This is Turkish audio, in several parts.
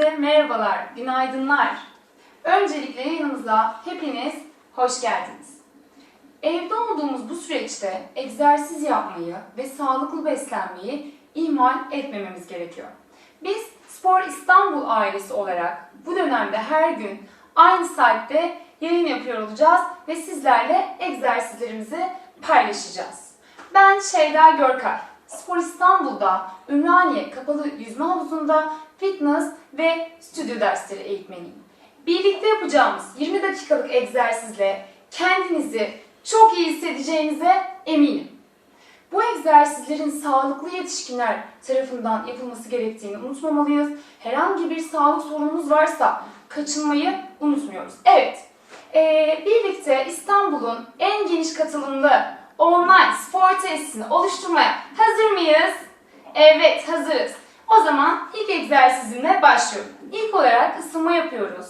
Herkese merhabalar, günaydınlar. Öncelikle yayınımıza hepiniz hoş geldiniz. Evde olduğumuz bu süreçte egzersiz yapmayı ve sağlıklı beslenmeyi ihmal etmememiz gerekiyor. Biz Spor İstanbul ailesi olarak bu dönemde her gün aynı saatte yayın yapıyor olacağız ve sizlerle egzersizlerimizi paylaşacağız. Ben Şeyda Görkay. Spor İstanbul'da Ümraniye Kapalı Yüzme Havuzu'nda fitness ve stüdyo dersleri eğitmeniyim. Birlikte yapacağımız 20 dakikalık egzersizle kendinizi çok iyi hissedeceğinize eminim. Bu egzersizlerin sağlıklı yetişkinler tarafından yapılması gerektiğini unutmamalıyız. Herhangi bir sağlık sorunumuz varsa kaçınmayı unutmuyoruz. Evet, ee, birlikte İstanbul'un en geniş katılımlı online spor tesisini oluşturmaya hazır mıyız? Evet, hazırız. O zaman ilk egzersizimle başlıyorum. İlk olarak ısınma yapıyoruz.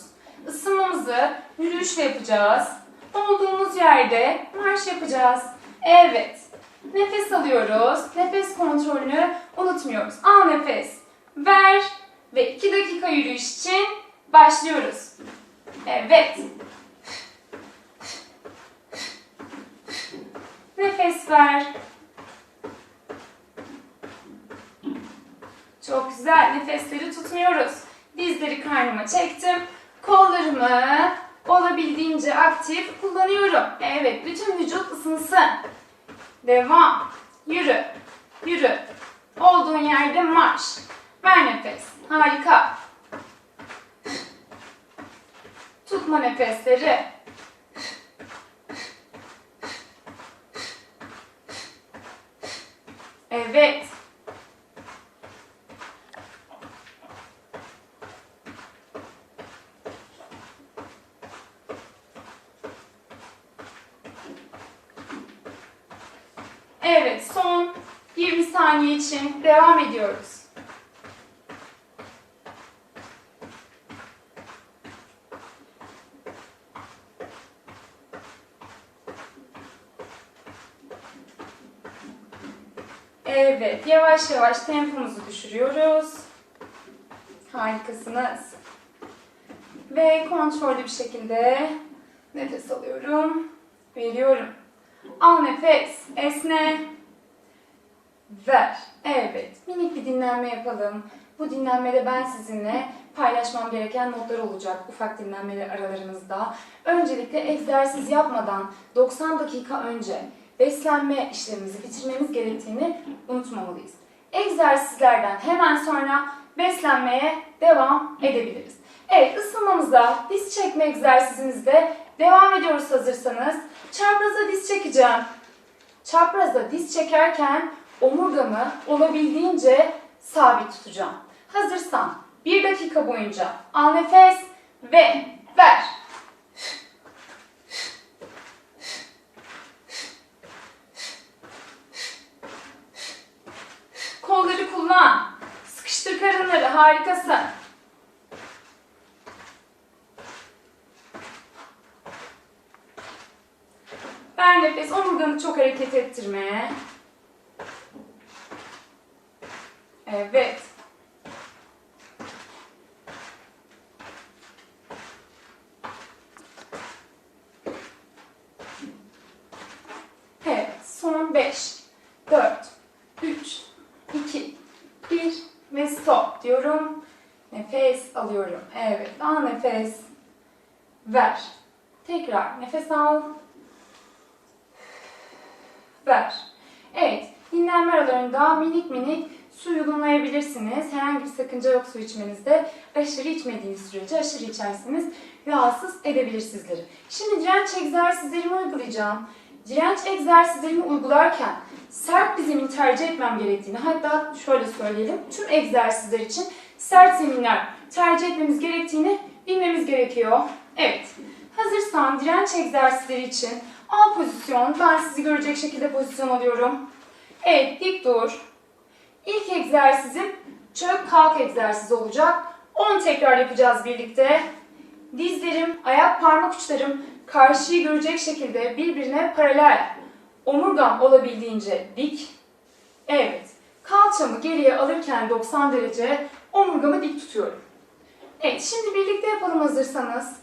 Isınmamızı yürüyüşle yapacağız. Olduğumuz yerde marş yapacağız. Evet. Nefes alıyoruz. Nefes kontrolünü unutmuyoruz. Al nefes. Ver. Ve 2 dakika yürüyüş için başlıyoruz. Evet. Nefes ver. Çok güzel. Nefesleri tutmuyoruz. Dizleri karnıma çektim. Kollarımı olabildiğince aktif kullanıyorum. Evet, bütün vücut ısınsın. Devam. Yürü. Yürü. Olduğun yerde marş. Ver nefes. Harika. Tutma nefesleri. Evet. Evet, son 20 saniye için devam ediyoruz. Evet, yavaş yavaş tempomuzu düşürüyoruz. Harikasınız. Ve kontrollü bir şekilde nefes alıyorum, veriyorum. Al nefes, esne, ver. Evet, minik bir dinlenme yapalım. Bu dinlenmede ben sizinle paylaşmam gereken notlar olacak ufak dinlenmeler aralarımızda. Öncelikle egzersiz yapmadan 90 dakika önce beslenme işlemimizi bitirmemiz gerektiğini unutmamalıyız. Egzersizlerden hemen sonra beslenmeye devam edebiliriz. Evet, ısınmamıza diz çekme egzersizimizde devam ediyoruz hazırsanız. Çapraza diz çekeceğim. Çapraza diz çekerken omurgamı olabildiğince sabit tutacağım. Hazırsan bir dakika boyunca al nefes ve ver. Kolları kullan. Sıkıştır karınları. Harikasın. Ver nefes. Omurganı çok hareket ettirme. Evet. Evet. Son 5, 4, 3, 2, 1 ve stop diyorum. Nefes alıyorum. Evet. Al nefes. Ver. Tekrar nefes al. Ver. Evet. Dinlenme aralarında minik minik su yudumlayabilirsiniz. Herhangi bir sakınca yok su içmenizde. Aşırı içmediğiniz sürece aşırı içerseniz rahatsız edebilir sizleri. Şimdi direnç egzersizlerimi uygulayacağım. Direnç egzersizlerimi uygularken sert bir zemin tercih etmem gerektiğini hatta şöyle söyleyelim tüm egzersizler için sert zeminler tercih etmemiz gerektiğini bilmemiz gerekiyor. Evet. Hazırsan direnç egzersizleri için al pozisyon. Ben sizi görecek şekilde pozisyon alıyorum. Evet dik dur. İlk egzersizim çök kalk egzersizi olacak. 10 tekrar yapacağız birlikte. Dizlerim, ayak parmak uçlarım karşıyı görecek şekilde birbirine paralel. Omurgam olabildiğince dik. Evet. Kalçamı geriye alırken 90 derece omurgamı dik tutuyorum. Evet, şimdi birlikte yapalım hazırsanız.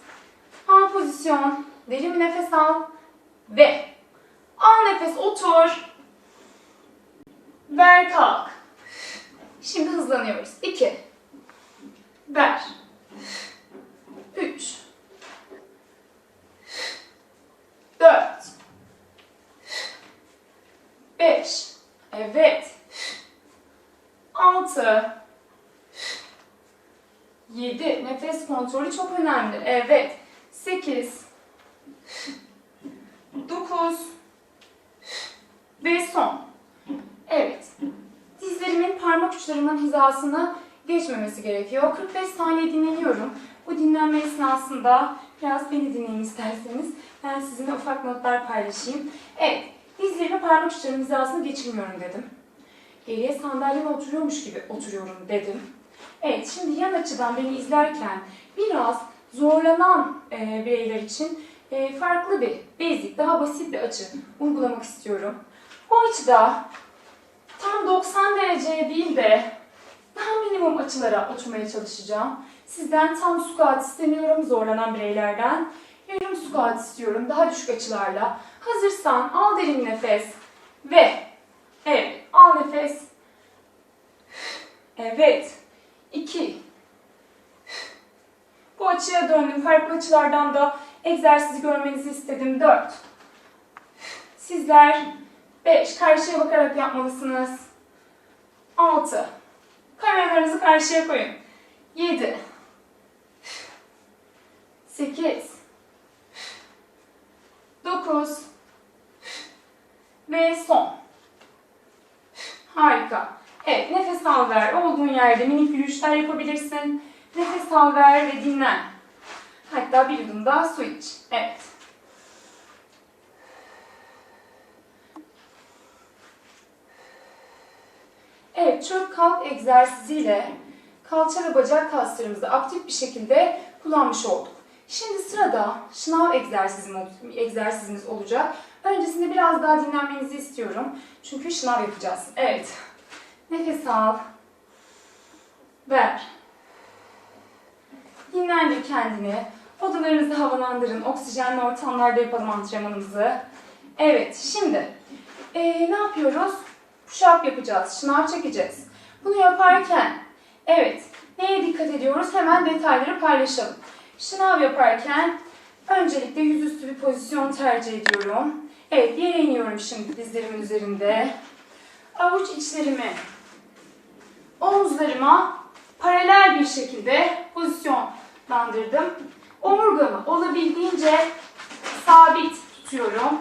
Al pozisyon, derin bir nefes al ve al nefes otur. Ver kalk. Şimdi hızlanıyoruz. 2 Ver. 3 4 5 Evet. 6 7 Nefes kontrolü çok önemli. Evet. 8 9 ve son. Evet. Dizlerimin parmak uçlarımın hizasını geçmemesi gerekiyor. 45 saniye dinleniyorum. Bu dinlenme esnasında biraz beni dinleyin isterseniz. Ben sizinle ufak notlar paylaşayım. Evet, dizlerimi parmak uçlarımın hizasını geçirmiyorum dedim. Geriye sandalyeme oturuyormuş gibi oturuyorum dedim. Evet, şimdi yan açıdan beni izlerken biraz zorlanan e, bireyler için e, farklı bir, basic, daha basit bir açı uygulamak istiyorum. Bu açıda tam 90 dereceye değil de daha minimum açılara oturmaya çalışacağım. Sizden tam squat istemiyorum zorlanan bireylerden. Yarım squat istiyorum daha düşük açılarla. Hazırsan al derin nefes ve evet al nefes. Evet. 2 Bu açıya döndüm. Farklı açılardan da egzersizi görmenizi istedim. 4 Sizler 5 karşıya bakarak yapmalısınız. 6 Kameralarınızı karşıya koyun. 7 8 9 ve son. Harika. Evet, nefes al ver. Olduğun yerde minik yürüyüşler yapabilirsin. Nefes al ver ve dinlen. Hatta bir yudum daha su iç. Evet. Evet, çök kalk egzersiziyle kalça ve bacak kaslarımızı aktif bir şekilde kullanmış olduk. Şimdi sırada şınav egzersizim, egzersizimiz olacak. Öncesinde biraz daha dinlenmenizi istiyorum. Çünkü şınav yapacağız. Evet. Nefes al. Ver. Dinlendir kendini. Odalarınızı havalandırın. Oksijenli ortamlarda yapalım antrenmanımızı. Evet, şimdi eee, ne yapıyoruz? Push-up yapacağız, şınav çekeceğiz. Bunu yaparken, evet, neye dikkat ediyoruz? Hemen detayları paylaşalım. Şınav yaparken öncelikle yüzüstü bir pozisyon tercih ediyorum. Evet, yere iniyorum şimdi dizlerimin üzerinde. Avuç içlerimi omuzlarıma paralel bir şekilde pozisyonlandırdım. Omurgamı olabildiğince sabit tutuyorum.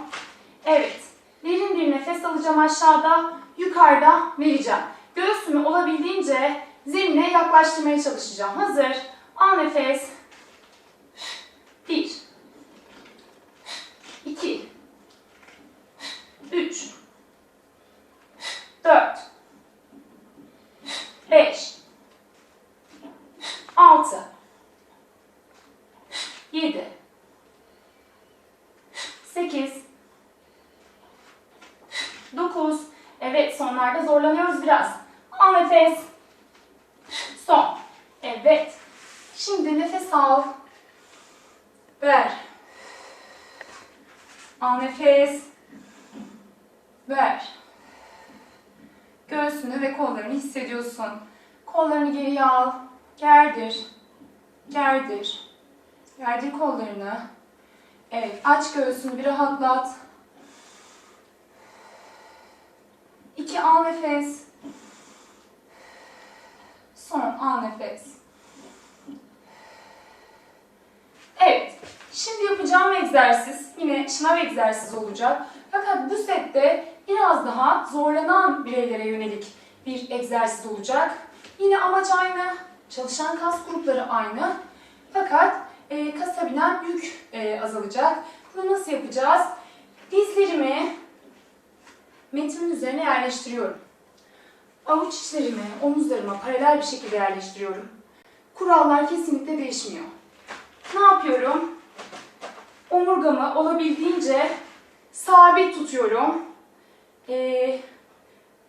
Evet. Derin bir nefes alacağım aşağıda, yukarıda vereceğim. Göğsümü olabildiğince zemine yaklaştırmaya çalışacağım. Hazır. Al nefes. 1 2 3 4 5 6 7 8 9 Evet sonlarda zorlanıyoruz biraz. Al nefes. Son. Evet. Şimdi nefes al. Ver. Al nefes. Ver. Göğsünü ve kollarını hissediyorsun. Kollarını geriye al. Gerdir. Gerdir. Gerdir kollarını. Evet, aç göğsünü bir rahatlat. İki al nefes. Son al nefes. Evet, şimdi yapacağım egzersiz yine şınav egzersizi olacak. Fakat bu sette biraz daha zorlanan bireylere yönelik bir egzersiz olacak. Yine amaç aynı, çalışan kas grupları aynı. Fakat e, kasa binen yük e, azalacak. Bunu nasıl yapacağız? Dizlerimi metimin üzerine yerleştiriyorum. Avuç içlerimi omuzlarıma paralel bir şekilde yerleştiriyorum. Kurallar kesinlikle değişmiyor. Ne yapıyorum? Omurgamı olabildiğince sabit tutuyorum. Ee,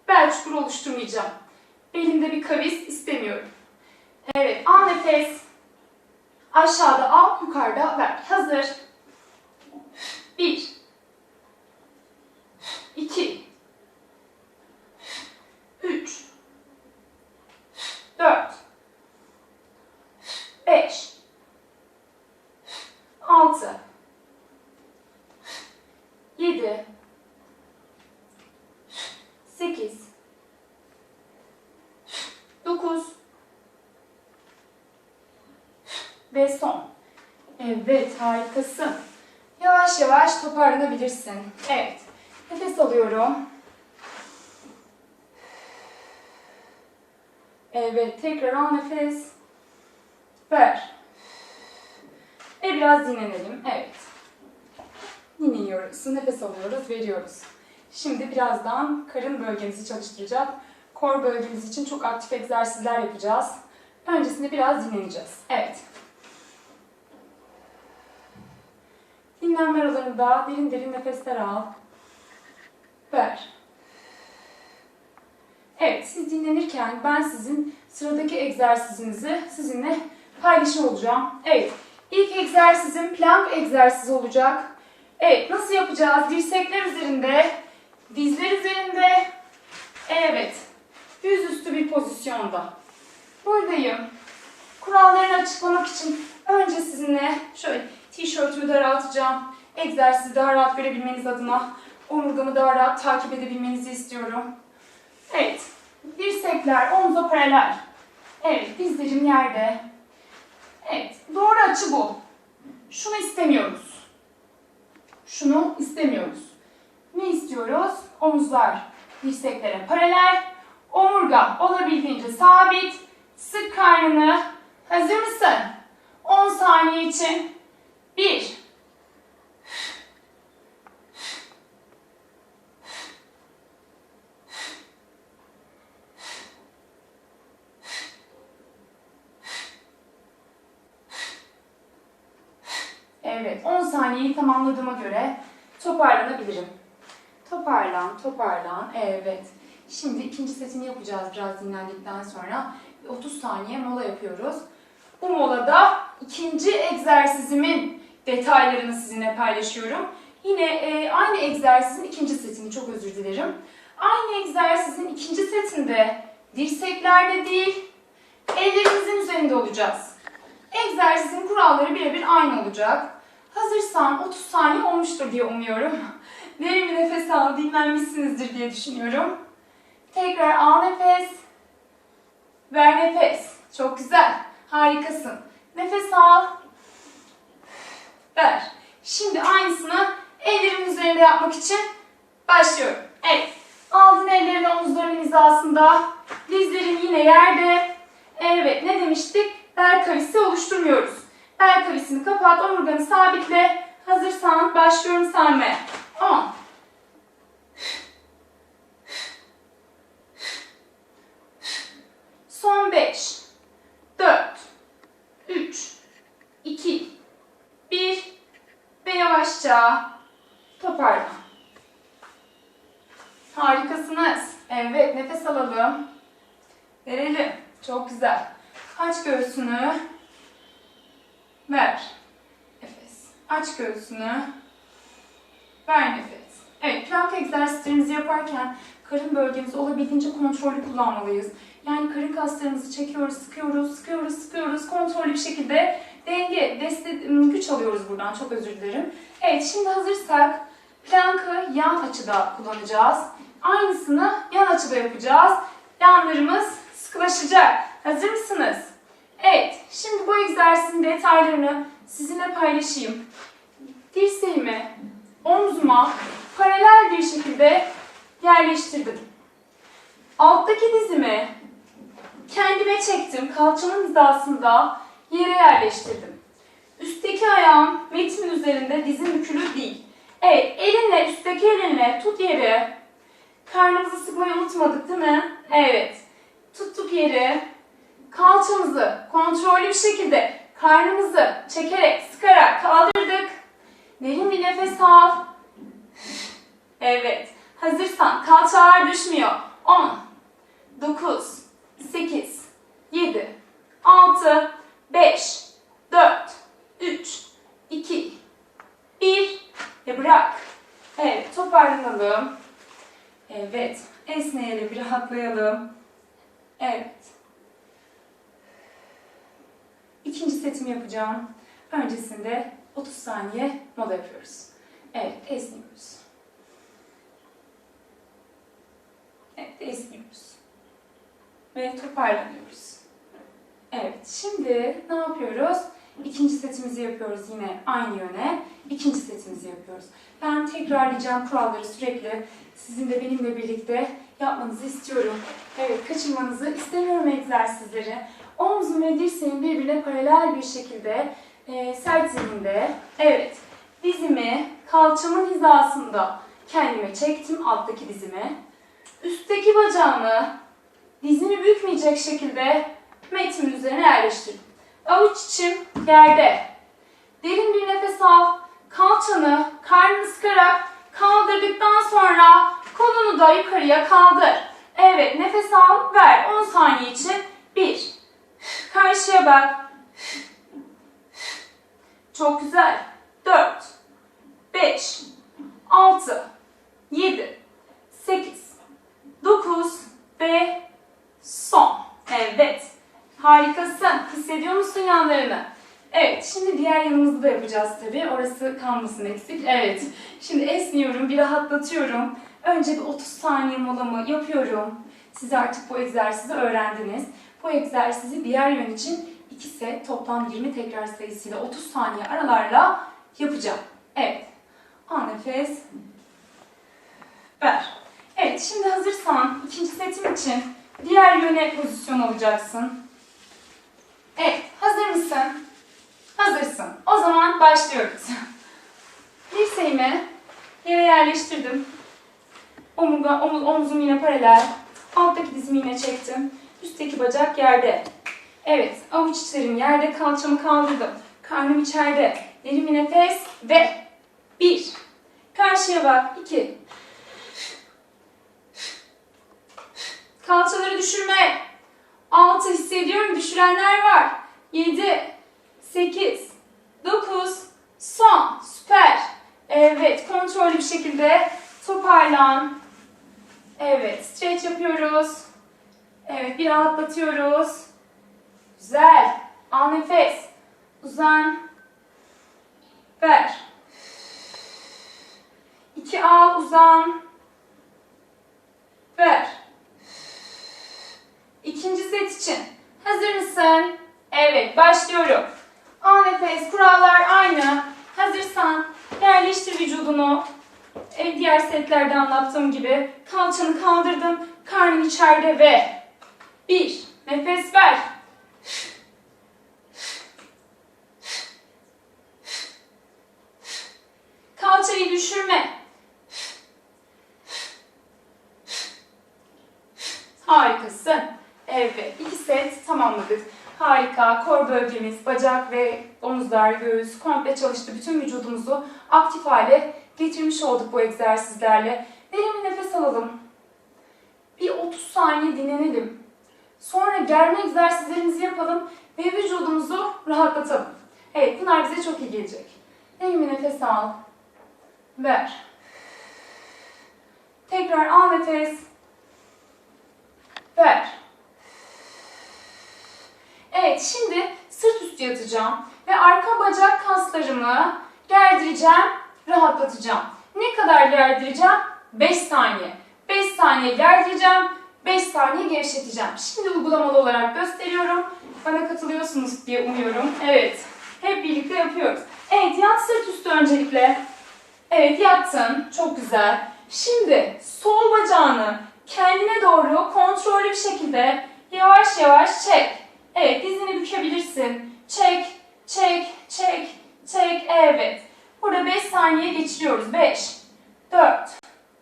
bel çukuru oluşturmayacağım. Belimde bir kavis istemiyorum. Evet, al nefes. Aşağıda al, yukarıda ver. Hazır. Bir. İki. Üç. Dört. Beş. Altı. Yedi. Sekiz. Dokuz. Ve son. Evet, harikasın. Yavaş yavaş toparlanabilirsin. Evet. Nefes alıyorum. Evet, tekrar al nefes. Ver. Ve biraz dinlenelim. Evet. Dinleniyoruz. Nefes alıyoruz, veriyoruz. Şimdi birazdan karın bölgemizi çalıştıracak. Kor bölgemiz için çok aktif egzersizler yapacağız. Öncesinde biraz dinleneceğiz. Evet. Dinlenme aralarında derin derin nefesler al. Ver. Evet, siz dinlenirken ben sizin sıradaki egzersizinizi sizinle paylaşıyor olacağım. Evet, ilk egzersizim plank egzersizi olacak. Evet, nasıl yapacağız? Dirsekler üzerinde, dizler üzerinde. Evet, yüzüstü bir pozisyonda. Buradayım. Kurallarını açıklamak için önce sizinle şöyle tişörtümü daraltacağım. Egzersizi daha rahat görebilmeniz adına omurgamı daha rahat takip edebilmenizi istiyorum. Evet. Dirsekler omza paralel. Evet. Dizlerim yerde. Evet. Doğru açı bu. Şunu istemiyoruz. Şunu istemiyoruz. Ne istiyoruz? Omuzlar dirseklere paralel. Omurga olabildiğince sabit. Sık karnını. Hazır mısın? 10 saniye için. 1 Toparlan. Evet. Şimdi ikinci setini yapacağız biraz dinlendikten sonra. 30 saniye mola yapıyoruz. Bu molada ikinci egzersizimin detaylarını sizinle paylaşıyorum. Yine e, aynı egzersizin ikinci setini çok özür dilerim. Aynı egzersizin ikinci setinde dirseklerde değil, ellerimizin üzerinde olacağız. Egzersizin kuralları birebir aynı olacak. Hazırsan 30 saniye olmuştur diye umuyorum. Derin bir nefes al, dinlenmişsinizdir diye düşünüyorum. Tekrar al nefes. Ver nefes. Çok güzel. Harikasın. Nefes al. Ver. Şimdi aynısını ellerimin üzerinde yapmak için başlıyorum. Evet. Aldın ellerini omuzlarının hizasında. Dizlerin yine yerde. Evet. Ne demiştik? Bel kavisi oluşturmuyoruz. Bel kavisini kapat. Omurganı sabitle. Hazırsan başlıyorum saymaya. 10 Son 5 4 3 2 1 ve yavaşça toparla. Harikasınız. Evet, nefes alalım. Verelim. Çok güzel. Aç göğsünü. Ver. Nefes. Aç göğsünü. Ver nefes. Evet, plank egzersizlerimizi yaparken karın bölgemizi olabildiğince kontrollü kullanmalıyız. Yani karın kaslarımızı çekiyoruz, sıkıyoruz, sıkıyoruz, sıkıyoruz. Kontrollü bir şekilde denge, destek, güç alıyoruz buradan. Çok özür dilerim. Evet, şimdi hazırsak plankı yan açıda kullanacağız. Aynısını yan açıda yapacağız. Yanlarımız sıkılaşacak. Hazır mısınız? Evet, şimdi bu egzersizin detaylarını sizinle paylaşayım. Dirseğimi omzuma paralel bir şekilde yerleştirdim. Alttaki dizimi kendime çektim. Kalçamın hizasında yere yerleştirdim. Üstteki ayağım metimin üzerinde dizim bükülü değil. Evet, elinle, üstteki elinle tut yeri. Karnımızı sıkmayı unutmadık değil mi? Evet tuttuk yeri. Kalçamızı kontrollü bir şekilde karnımızı çekerek, sıkarak kaldırdık. Derin bir nefes al. Evet. Hazırsan kalçalar düşmüyor. 10, 9, 8, 7, 6, 5, 4, 3, 2, 1 ve bırak. Evet toparlanalım. Evet esneyelim, rahatlayalım. Evet. İkinci setimi yapacağım. Öncesinde 30 saniye mola yapıyoruz. Evet, esniyoruz. Evet, esniyoruz. Ve toparlanıyoruz. Evet, şimdi ne yapıyoruz? İkinci setimizi yapıyoruz yine aynı yöne. İkinci setimizi yapıyoruz. Ben tekrarlayacağım kuralları sürekli sizin de benimle birlikte yapmanızı istiyorum. Evet, kaçırmanızı istemiyorum egzersizleri. Omzum ve dirseğim birbirine paralel bir şekilde e, sert zeminde. Evet, dizimi kalçamın hizasında kendime çektim, alttaki dizimi. Üstteki bacağımı dizimi bükmeyecek şekilde metimin üzerine yerleştirdim. Avuç içim yerde. Derin bir nefes al. Kalçanı karnını sıkarak kaldırdıktan sonra kolunu da yukarıya kaldır. Evet nefes al ver. 10 saniye için 1. Karşıya bak. Çok güzel. 4. 5. 6. 7. 8. 9. Ve son. Evet. Harikasın. Hissediyor musun yanlarını? Evet, şimdi diğer yanımızı da yapacağız tabii. Orası kalmasın eksik. Evet. Şimdi esniyorum, bir rahatlatıyorum. Önce bir 30 saniye molamı yapıyorum. Siz artık bu egzersizi öğrendiniz. Bu egzersizi diğer yön için 2 set toplam 20 tekrar sayısıyla 30 saniye aralarla yapacağım. Evet. Al nefes. Ver. Evet, şimdi hazırsan ikinci setim için diğer yöne pozisyon alacaksın. Evet, hazır mısın? Hazırsın. O zaman başlıyoruz. Dirseğimi yere yerleştirdim. Omurga, omuz, omzum yine paralel. Alttaki dizimi yine çektim. Üstteki bacak yerde. Evet, avuç içlerim yerde, kalçamı kaldırdım. Karnım içeride. Derin bir nefes ve bir. Karşıya bak. iki. Kalçaları düşürme. 6 hissediyorum. Düşürenler var. 7, 8, 9, son. Süper. Evet. Kontrollü bir şekilde toparlan. Evet. Stretch yapıyoruz. Evet. Bir rahatlatıyoruz. Güzel. Al nefes. Uzan. Ver. 2 al. Uzan. Ver. İkinci set için. Hazır mısın? Evet, başlıyorum. Al nefes, kurallar aynı. Hazırsan yerleştir vücudunu. Diğer setlerde anlattığım gibi kalçanı kaldırdın, karnın içeride ve bir, nefes ver. Kalçayı düşürme. Harikasın. Evet, iki set tamamladık. Harika. Kor bölgemiz, bacak ve omuzlar, göğüs komple çalıştı. Bütün vücudumuzu aktif hale getirmiş olduk bu egzersizlerle. Derin bir nefes alalım. Bir 30 saniye dinlenelim. Sonra germe egzersizlerimizi yapalım ve vücudumuzu rahatlatalım. Evet, bunlar bize çok iyi gelecek. Derin bir nefes al. Ver. Tekrar al nefes. Ver. Evet, şimdi sırt üstü yatacağım ve arka bacak kaslarımı gerdireceğim, rahatlatacağım. Ne kadar gerdireceğim? 5 saniye. 5 saniye gerdireceğim, 5 saniye gevşeteceğim. Şimdi uygulamalı olarak gösteriyorum. Bana katılıyorsunuz diye umuyorum. Evet, hep birlikte yapıyoruz. Evet, yat sırt üstü öncelikle. Evet, yattın. Çok güzel. Şimdi sol bacağını kendine doğru kontrollü bir şekilde yavaş yavaş çek. Evet, dizini bükebilirsin. Çek, çek, çek, çek. Evet. Burada 5 saniye geçiriyoruz. 5, 4,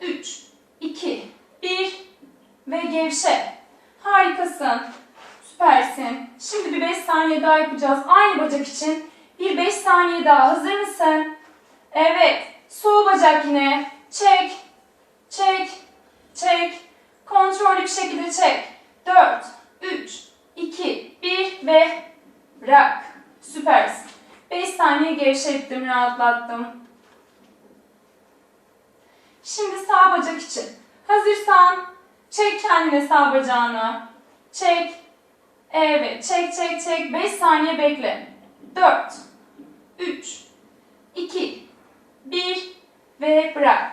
3, 2, 1 ve gevşe. Harikasın. Süpersin. Şimdi bir 5 saniye daha yapacağız. Aynı bacak için. Bir 5 saniye daha. Hazır mısın? Evet. Sol bacak yine. Çek, çek, çek. Kontrollü bir şekilde çek. 4, 3, 2, 1 ve bırak. Süpersin. 5 saniye gevşettim, rahatlattım. Şimdi sağ bacak için. Hazırsan çek kendine sağ bacağını. Çek. Evet. Çek çek çek. 5 saniye bekle. 4 3 2 1 ve bırak.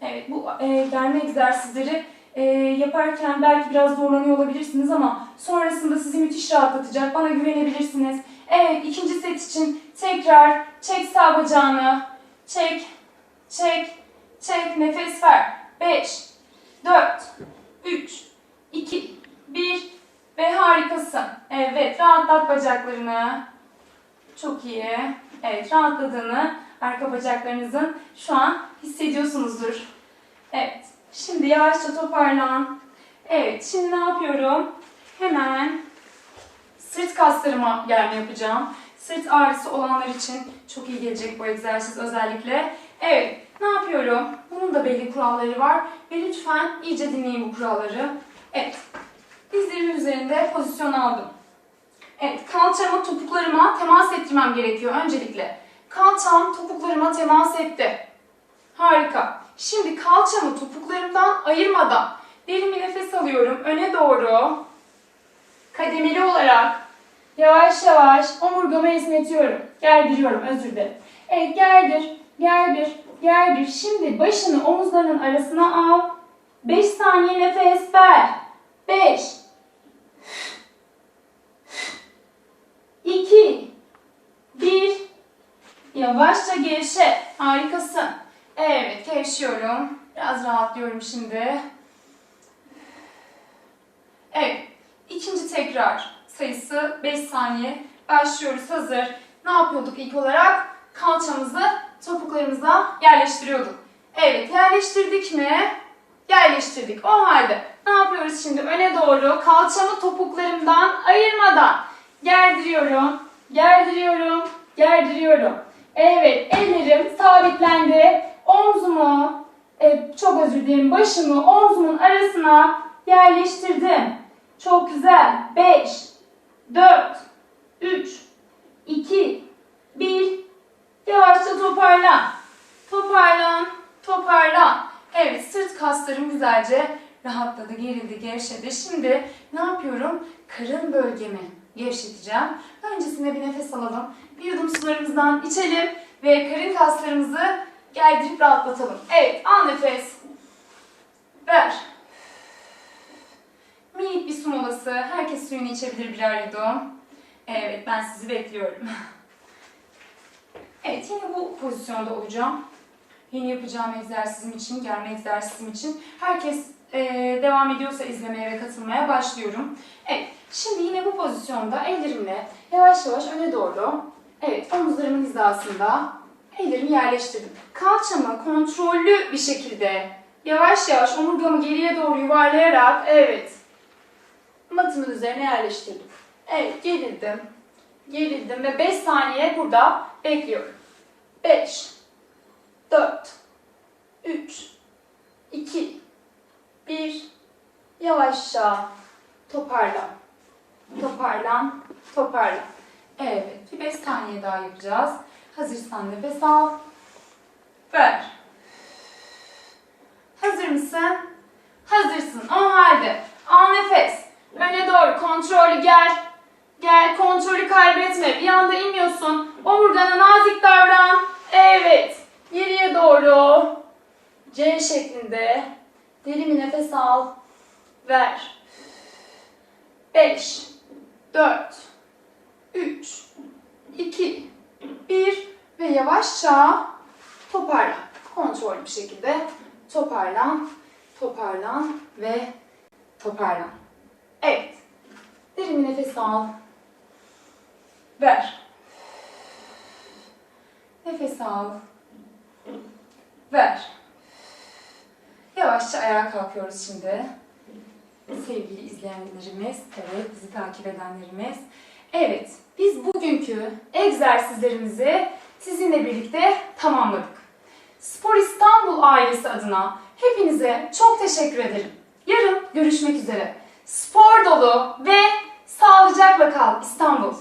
Evet bu e, germe egzersizleri e, yaparken belki biraz zorlanıyor olabilirsiniz ama sonrasında sizi müthiş rahatlatacak. Bana güvenebilirsiniz. Evet ikinci set için tekrar çek sağ bacağını. Çek, çek, çek. Nefes ver. 5, 4, 3, 2, 1 ve harikasın. Evet rahatlat bacaklarını. Çok iyi. Evet rahatladığını arka bacaklarınızın şu an hissediyorsunuzdur. Evet. Şimdi yavaşça toparlan. Evet. Şimdi ne yapıyorum? Hemen sırt kaslarıma gelme yapacağım. Sırt ağrısı olanlar için çok iyi gelecek bu egzersiz özellikle. Evet. Ne yapıyorum? Bunun da belli kuralları var. Ve lütfen iyice dinleyin bu kuralları. Evet. Dizlerimin üzerinde pozisyon aldım. Evet, kalçamı topuklarıma temas ettirmem gerekiyor öncelikle. Kalçam topuklarıma temas etti. Harika. Şimdi kalçamı topuklarımdan ayırmadan derin bir nefes alıyorum öne doğru. Kademeli olarak yavaş yavaş omurgamı esnetiyorum. Gerdiriyorum, özür dilerim. Evet, gerdir, gerdir, gerdir. Şimdi başını omuzlarının arasına al. 5 saniye nefes ver. 5 2 1 Yavaşça gevşe. Harikasın. Evet, gevşiyorum. Biraz rahatlıyorum şimdi. Evet. ikinci tekrar sayısı 5 saniye. Başlıyoruz. Hazır. Ne yapıyorduk ilk olarak? Kalçamızı topuklarımıza yerleştiriyorduk. Evet, yerleştirdik mi? Yerleştirdik. O halde ne yapıyoruz şimdi? Öne doğru kalçamı topuklarımdan ayırmadan gerdiriyorum, gerdiriyorum, gerdiriyorum. Evet, ellerim sabitlendi. Omzumu, e, çok özür dilerim, başımı omzumun arasına yerleştirdim. Çok güzel. 5, 4, 3, 2, 1. Yavaşça toparlan. Toparlan, toparlan. Evet, sırt kaslarım güzelce rahatladı, gerildi, gevşedi. Şimdi ne yapıyorum? Karın bölgemi gevşeteceğim. Öncesinde bir nefes alalım. Bir yudum sularımızdan içelim ve karın kaslarımızı gerdirip rahatlatalım. Evet, al nefes. Ver. Minik bir su molası. Herkes suyunu içebilir birer yudum. Evet, ben sizi bekliyorum. Evet, yine bu pozisyonda olacağım. Yeni yapacağım egzersizim için, germe egzersizim için. Herkes e, devam ediyorsa izlemeye ve katılmaya başlıyorum. Evet, şimdi yine bu pozisyonda ellerimle yavaş yavaş öne doğru, evet omuzlarımın hizasında ellerimi yerleştirdim. Kalçamı kontrollü bir şekilde yavaş yavaş omurgamı geriye doğru yuvarlayarak, evet, matımın üzerine yerleştirdim. Evet, gerildim, gerildim ve 5 saniye burada bekliyorum. 5, 4, 3, 2, 1, yavaşça toparlan. Toparlan, toparlan. Evet, bir 5 saniye daha yapacağız. Hazırsan nefes al. Ver. Hazır mısın? Hazırsın. O halde al nefes. Öne doğru kontrollü gel. Gel kontrolü kaybetme. Bir anda inmiyorsun. Omurgana nazik davran. Evet. Geriye doğru. C şeklinde. Derin bir nefes al. Ver. 5, 4, 3, 2, 1 ve yavaşça toparlan. Kontrollü bir şekilde toparlan, toparlan ve toparlan. Evet. Derin bir nefes al. Ver. Nefes al. Ver. Yavaşça ayağa kalkıyoruz şimdi. Sevgili izleyenlerimiz, evet bizi takip edenlerimiz. Evet, biz bugünkü egzersizlerimizi sizinle birlikte tamamladık. Spor İstanbul ailesi adına hepinize çok teşekkür ederim. Yarın görüşmek üzere. Spor dolu ve sağlıcakla kal İstanbul.